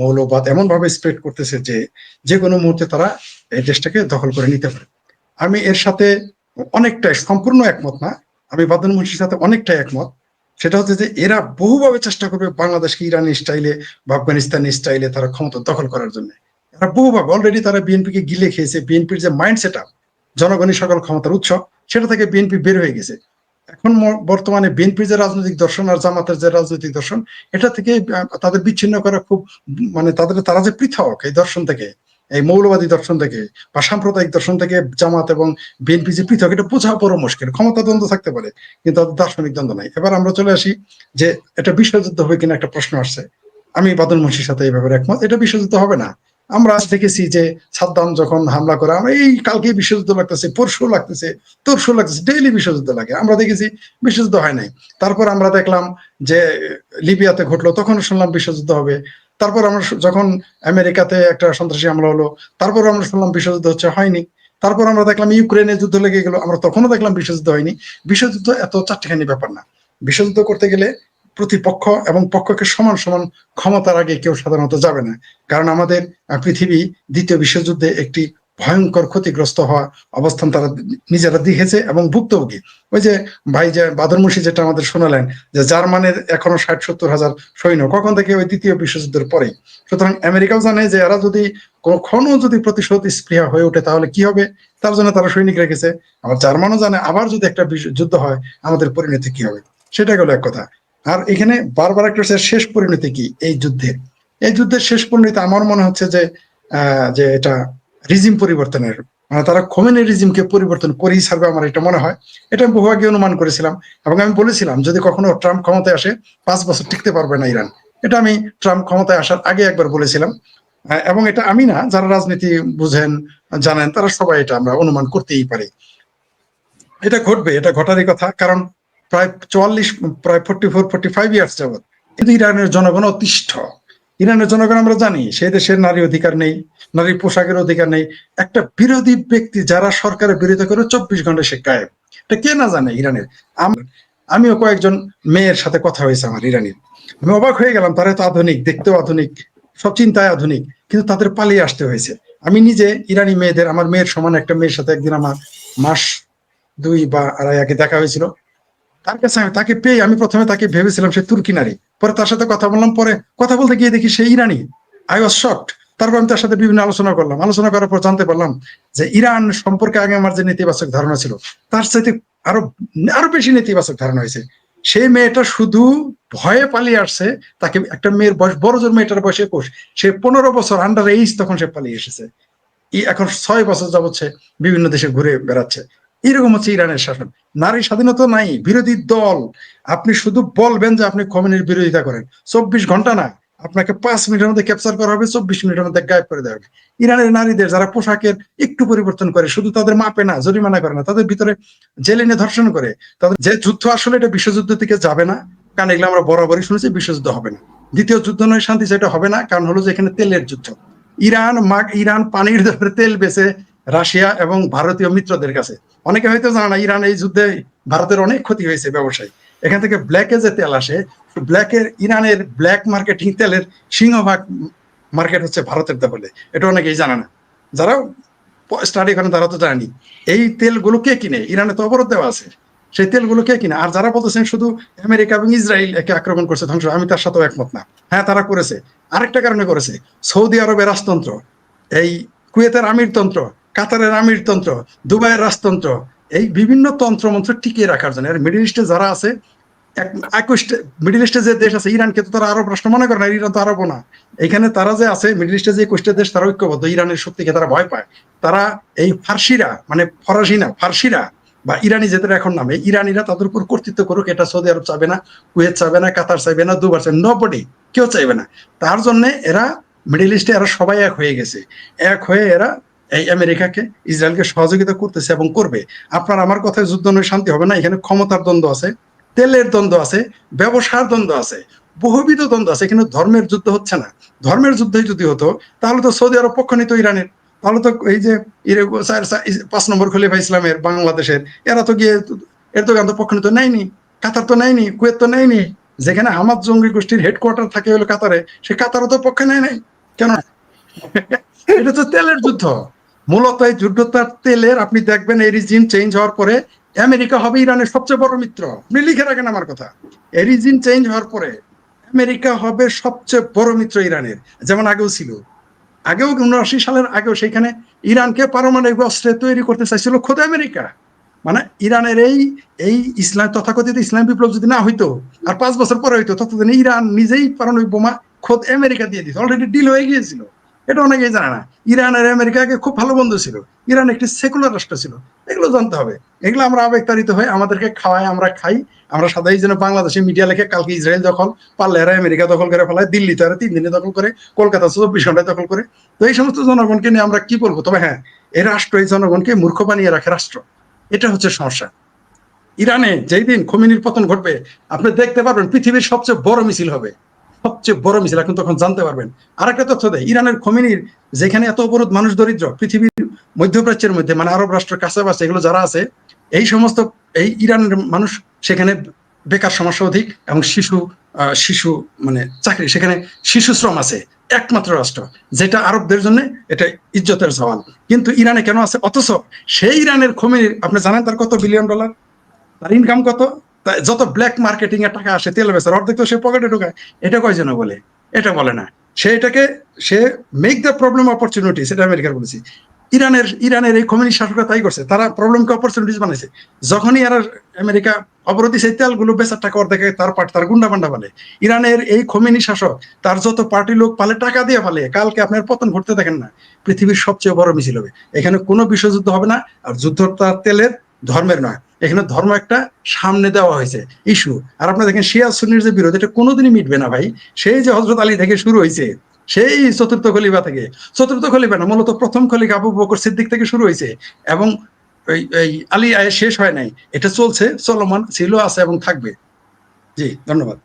মৌলবাদ এমন ভাবে স্প্রেড করতেছে যে যে কোনো মুহূর্তে তারা এই দেশটাকে দখল করে নিতে পারে। আমি এর সাথে অনেকটাই সম্পূর্ণ একমত না, আমি বাদন মুন্সির সাথে অনেকটাই একমত। সেটা হচ্ছে যে এরা বহুভাবে চেষ্টা করবে বাংলাদেশকে ইরানি স্টাইলে বা আফগানিস্তানি স্টাইলে তারা ক্ষমতা দখল করার জন্য। এরা বহুভাবে অলরেডি তারা বিএনপিকে গিলে খেয়েছে। বিএনপির যে মাইন্ড সেট আপ জনগণই সকল ক্ষমতার উৎস, সেটা থেকে বিএনপি বের হয়ে গেছে। এখন বর্তমানে বিএনপির যে রাজনৈতিক দর্শন আর জামাতের যে রাজনৈতিক দর্শন, এটা থেকে তাদের বিচ্ছিন্ন করা খুব মানে তাদের, তারা যে পৃথক এই দর্শন থেকে, এই মৌলবাদী দর্শন থেকে বা সাম্প্রদায়িক দর্শন থেকে জামাত এবং বিএনপি যে পৃথক, এটা বোঝা বড় মুশকিল। ক্ষমতা দ্বন্দ্ব থাকতে পারে, কিন্তু তাদের দার্শনিক দ্বন্দ্ব নাই। এবার আমরা চলে আসি যে, এটা বিশ্বযুদ্ধ হবে কিনা একটা প্রশ্ন আসছে। আমি বাদল মুন্সির সাথে এই ব্যাপারে একমত। এটা বিশ্বযুদ্ধ হবে না। আমরা আজ দেখেছি যে সাদ্দাম যখন হামলা করে, আমরা এই কালকে বিশ্বযুদ্ধ লাগতেছে, পরশু লাগতেছে, তরশু লাগতেছে ডেইলি বিশ্বযুদ্ধ লাগে। আমরা দেখেছি বিশ্বযুদ্ধ হয় নাই। তারপর আমরা দেখলাম যে লিবিয়াতে ঘটলো, তখন শুনলাম বিশ্বযুদ্ধ হবে। তারপর আমরা যখন আমেরিকাতে একটা সন্ত্রাসী হামলা হলো, তারপর আমরা শুনলাম বিশ্বযুদ্ধ হচ্ছে হয়নি। তারপর আমরা দেখলাম ইউক্রেনে যুদ্ধ লেগে গেলো, আমরা তখনও দেখলাম বিশ্বযুদ্ধ হয়নি। বিশ্বযুদ্ধ এত চারটিখানি ব্যাপার না। বিশ্বযুদ্ধ করতে গেলে প্রতিপক্ষ এবং পক্ষকে সমান সমান ক্ষমতার আগে কেউ সাধারণত যাবে না। কারণ আমাদের পৃথিবী দ্বিতীয় বিশ্বযুদ্ধে একটি ভয়ঙ্কর ক্ষতিগ্রস্ত হওয়া অবস্থান তারা নিজেরা দেখেছে এবং ভুক্তভোগী। ওই যে ভাই যে বাদরমুশি যেটা আমাদের শোনালেন যে জার্মানের এখনও ষাট সত্তর হাজার সৈন্য, কখন থেকে ওই দ্বিতীয় বিশ্বযুদ্ধের পরেই। সুতরাং আমেরিকাও জানে যে এরা যদি কখনো যদি প্রতিশোধ স্পৃহা হয়ে ওঠে তাহলে কি হবে? তার জন্য তারা সৈনিক রেখেছে। আবার জার্মানও জানে আবার যদি একটা যুদ্ধ হয়, আমাদের পরিণতি কি হবে? সেটা গেল এক কথা। আর এখানে বারবার একটা শেষ পরিণতি কি এই যুদ্ধের এই যুদ্ধের শেষ পরিণতি আমার মনে হচ্ছে যে যে এটা রিজিম পরিবর্তনের মানে তারা খোমেনি রিজিমকে পরিবর্তন করেই ছাড়বে আমার এটা মনে হয়। এটা আমি বহু আগে অনুমান করেছিলাম এবং আমি বলেছিলাম, যদি কখনো ট্রাম্প ক্ষমতায় আসে, পাঁচ বছর টিকতে পারবে না ইরান। এটা আমি ট্রাম্প ক্ষমতায় আসার আগে একবার বলেছিলাম। এবং এটা আমি না, যারা রাজনীতি বুঝেন, জানেন, তারা সবাই এটা আমরা অনুমান করতেই পারি। এটা ঘটবে, এটা ঘটারই কথা, কারণ প্রায় চুয়াল্লিশ, প্রায় forty four forty five years যাবৎ। কিন্তু ইরানের জনগণ অতিষ্ঠ। ইরানের জনগণ আমরা জানি সেই দেশের নারী অধিকার নেই, নারী পোশাকের অধিকার নেই। একটা বিরোধী ব্যক্তি যারা সরকারের বিরোধিতা করে চব্বিশ ঘণ্টা সে গায়েব। এটা কে না জানে ইরানের? আমিও কয়েকজন মেয়ের সাথে কথা হয়েছে আমার ইরানির। আমি অবাক হয়ে গেলাম, তারা তো আধুনিক, দেখতেও আধুনিক, সব চিন্তায় আধুনিক, কিন্তু তাদের পালিয়ে আসতে হয়েছে। আমি নিজে ইরানি মেয়েদের, আমার মেয়ের সমান একটা মেয়ের সাথে একদিন আমার মাস দুই বা আড়াই আগে দেখা হয়েছিল। তার কাছে তাকে পেয়ে আমি প্রথমে তাকে ভেবেছিলাম সে তুর্কি নারী। পরে তার সাথে কথা বললাম, পরে কথা বলতে গিয়ে দেখি সে ইরানি। আই ওয়াজ শকড তারপর আমি তার সাথে বিভিন্ন আলোচনা করলাম। আলোচনা করার পর জানতে পারলাম যে ইরান সম্পর্কে আগে আমার যে নেতিবাচক ধারণা ছিল, তার সাথে আরও আরও বেশি নেতিবাচক ধারণা হয়েছে। সেই মেয়েটা শুধু ভয়ে পালিয়ে আসছে, তাকে একটা মেয়ের বয়স, বড় জোর মেয়েটার বয়স একুশ। সে পনেরো বছর আন্ডার এইজ তখন সে পালিয়ে এসেছে। এখন ছয় বছর যাবৎ বিভিন্ন দেশে ঘুরে বেড়াচ্ছে। এরকম হচ্ছে ইরানের শাসন। নারী স্বাধীনতা নাই, বিরোধী দল। আপনি শুধু বলবেন যে আপনি কমিউনির বিরোধিতা করেন। চব্বিশ ঘণ্টা না, আপনাকে পাঁচ মিনিটের মধ্যে ক্যাপচার করা হবে, চব্বিশ মিনিটের মধ্যে গায়েব করে দেওয়া হবে। ইরানের নারীদের যারা পোশাকের একটু পরিবর্তন করে, শুধু তাদের মাপে না, জরিমানা করে না, তাদের ভিতরে জেলে নিয়ে ধর্ষণ করে, তাদের যে যুদ্ধ আসলে এটা বিশ্বযুদ্ধ থেকে যাবে না। কারণ এগুলো আমরা বরাবরই শুনেছি, বিশ্বযুদ্ধ হবে না। দ্বিতীয় যুদ্ধ নয়, শান্তি সেটা হবে না, কারণ হলো যে এখানে তেলের যুদ্ধ। ইরান মাগ, ইরান পানির দরে তেল বেচে রাশিয়া এবং ভারতীয় মিত্রদের কাছে। অনেকে হয়তো জানে না, ইরান এই যুদ্ধে ভারতের অনেক ক্ষতি হয়েছে ব্যবসায়ী। এখান থেকে ব্ল্যাকে যে তেল আসে ব্ল্যাকের ইরানের ব্ল্যাক মার্কেটিং তেলের সিংহভাগ মার্কেট হচ্ছে ভারতের দখলে। এটা অনেকেই জানে না। যারা স্টাডি করেন তারা তো জানেনি। এই তেলগুলো কে কিনে? ইরানে তো অবরোধ দেওয়া আছে। সেই তেলগুলো কে কিনে? আর যারা বলতেছেন শুধু আমেরিকা এবং ইসরায়েল একে আক্রমণ করছে, ধ্বংস, আমি তার সাথেও একমত না। হ্যাঁ তারা করেছে। আরেকটা কারণে করেছে। সৌদি আরবের রাজতন্ত্র, এই কুয়েতের আমিরতন্ত্র কাতারের আমিরতন্ত্র দুবাইয়ের রাজতন্ত্র, এই বিভিন্ন তন্ত্রমন্ত্র টিকিয়ে রাখার জন্য। আর মিডিল ইস্টে যারা আছে মিডিল ইস্টে যে দেশ আছে, ইরানকে তো তারা আরব রাষ্ট্র মনে করে না ইরান তো আরবও না। এখানে তারা যে আছে মিডিল ইস্টে যে কোষ্টের দেশ, তারা ঐক্যবদ্ধ। ইরানের শক্তিকে তারা ভয় পায়। তারা এই ফার্সিরা মানে ফরাসি না, ফার্সিরা বা ইরানি যেদের এখন নামে ইরানিরা তাদের উপর কর্তৃত্ব করুক, এটা সৌদি আরব চাবে না, কুয়েত চাবে না, কাতার চাইবে না দুবার চাইবে নবডি কেউ চাইবে না। তার জন্য এরা মিডিল ইস্টে এরা সবাই এক হয়ে গেছে। এক হয়ে এরা এই আমেরিকাকে ইসরায়েলকে সহযোগিতা করতেছে এবং করবে। আপনার আমার কথায় যুদ্ধ নয়, শান্তি হবে না। এখানে ক্ষমতার দ্বন্দ্ব আছে, তেলের দ্বন্দ্ব আছে, ব্যবসার দ্বন্দ্ব আছে, বহুবিধ দ্বন্দ্ব আছে। কিন্তু ধর্মের যুদ্ধ হচ্ছে না। ধর্মের যুদ্ধই যদি হতো, তাহলে তো সৌদি আরব পক্ষ নিত ইরানের। তাহলে তো এই যে পাঁচ নম্বর খলিফা ইসলামের, বাংলাদেশের, এরা তো গিয়ে এরদোগান তো পক্ষ নিত নেয়নি, কাতার তো নেয়নি, কুয়েত তো নেয়নি। যেখানে হামাদ জঙ্গি গোষ্ঠীর হেডকোয়ার্টার থাকে হলো কাতারে, সে কাতারও তো পক্ষে নেয় নাই। কেন? এটা তো তেলের যুদ্ধ। মূলত এই যুদ্ধটার তেলের আপনি দেখবেন এই রিজিম চেঞ্জ হওয়ার পরে আমেরিকা হবে ইরানের সবচেয়ে বড় মিত্র। আপনি লিখে রাখেন আমার কথা। এই রিজিম চেঞ্জ হওয়ার পরে আমেরিকা হবে সবচেয়ে বড় মিত্র ইরানের, যেমন আগেও ছিল। আগেও উনআশি সালের আগেও সেখানে ইরানকে পারমাণবিক অস্ত্রে তৈরি করতে চাইছিল খোদ আমেরিকা। মানে ইরানের এই এই ইসলাম, তথাকথিত ইসলাম বিপ্লব যদি না হইতো, আর পাঁচ বছর পরে হইতো, ততদিন ইরান নিজেই পারমাণবিক বোমা খোদ আমেরিকা দিয়ে দিত। অলরেডি ডিল হয়ে গিয়েছিল। এটা অনেকেই জানে না। ইরান আর আমেরিকা আগে খুব ভালো বন্ধু ছিল। ইরান একটি সেকুলার রাষ্ট্র ছিল। এগুলো জানতে হবে। এগুলো আমরা আবেগতাড়িত হয়ে আমাদেরকে খাওয়াই আমরা খাই। আমরা সাদাই যেন বাংলাদেশে মিডিয়া লেখে কালকে ইসরায়েল দখল, পারলে আমেরিকা দখল করে ফেলায়, দিল্লি তো তিন দিনে দখল করে, কলকাতা চব্বিশ ঘন্টায় দখল করে। তো এই সমস্ত জনগণকে নিয়ে আমরা কি বলব? তবে হ্যাঁ এই রাষ্ট্র, এই জনগণকে মূর্খ বানিয়ে রাখে রাষ্ট্র। এটা হচ্ছে সমস্যা। ইরানে যেই দিন খমিনির পতন ঘটবে, আপনি দেখতে পারবেন পৃথিবীর সবচেয়ে বড় মিছিল হবে। সবচেয়ে বড় মিছিল, এখন তখন জানতে পারবেন। আর একটা তথ্য দেয় ইরানের খমিনির যেখানে এত অবরোধ মানুষ দরিদ্র, পৃথিবীর মধ্যপ্রাচ্যের মধ্যে মানে আরব রাষ্ট্রের কাছাকাছি, এগুলো যারা আছে, এই সমস্ত, এই ইরানের মানুষ সেখানে বেকার সমস্যা অধিক এবং শিশু শিশু মানে চাকরি, সেখানে শিশু শ্রম আছে, একমাত্র রাষ্ট্র, যেটা আরবদের জন্য এটা ইজ্জতের সওয়াল কিন্তু ইরানে কেন আছে? অথচ সেই ইরানের খমিনির, আপনি জানেন তার কত বিলিয়ন ডলার তার ইনকাম কত? যত ব্ল্যাক মার্কেটিং এর টাকা আসে, তেল বেচার অর্ধেক তো সে পকেটে ঢোকায়। এটা কয়জন বলে? এটা বলে না। সে এটাকে, সে মেক দ্য প্রবলেম অপরচুনিটি সেটা আমেরিকার বলেছি। ইরানের ইরানের এই কমিউনিস্ট শাসকরা তাই করছে। তারা প্রবলেমকে অপরচুনিটিস বানাইছে। যখনই এরা আমেরিকা অবরোধী সেই তেলগুলো বেচার টাকা অর্ধেক তার পাট, তার গুন্ডা পান্ডা পালে ইরানের এই খমিনি শাসক, তার যত পার্টি লোক পালে টাকা দিয়ে পালে, কালকে আপনার পতন ঘটতে দেখেন না। পৃথিবীর সবচেয়ে বড় মিছিল হবে। এখানে কোনো বিশ্বযুদ্ধ হবে না, আর যুদ্ধ তার তেলের ধর্মের নয়। এখানে ধর্ম একটা সামনে দেওয়া হয়েছে ইস্যু আর আপনারা দেখেন শিয়া সুন্নির যে বিরোধ, এটা কোনোদিনই মিটবে না ভাই। সেই যে হজরত আলী থেকে শুরু হয়েছে, সেই চতুর্থ খলিফা থেকে। চতুর্থ খলিফা না, মূলত প্রথম খলিফা আবু বকর সিদ্দিক থেকে শুরু হয়েছে। এবং এই আলী আয় শেষ হয় নাই। এটা চলছে, চলমান, ছিল, আছে এবং থাকবে। জি, ধন্যবাদ।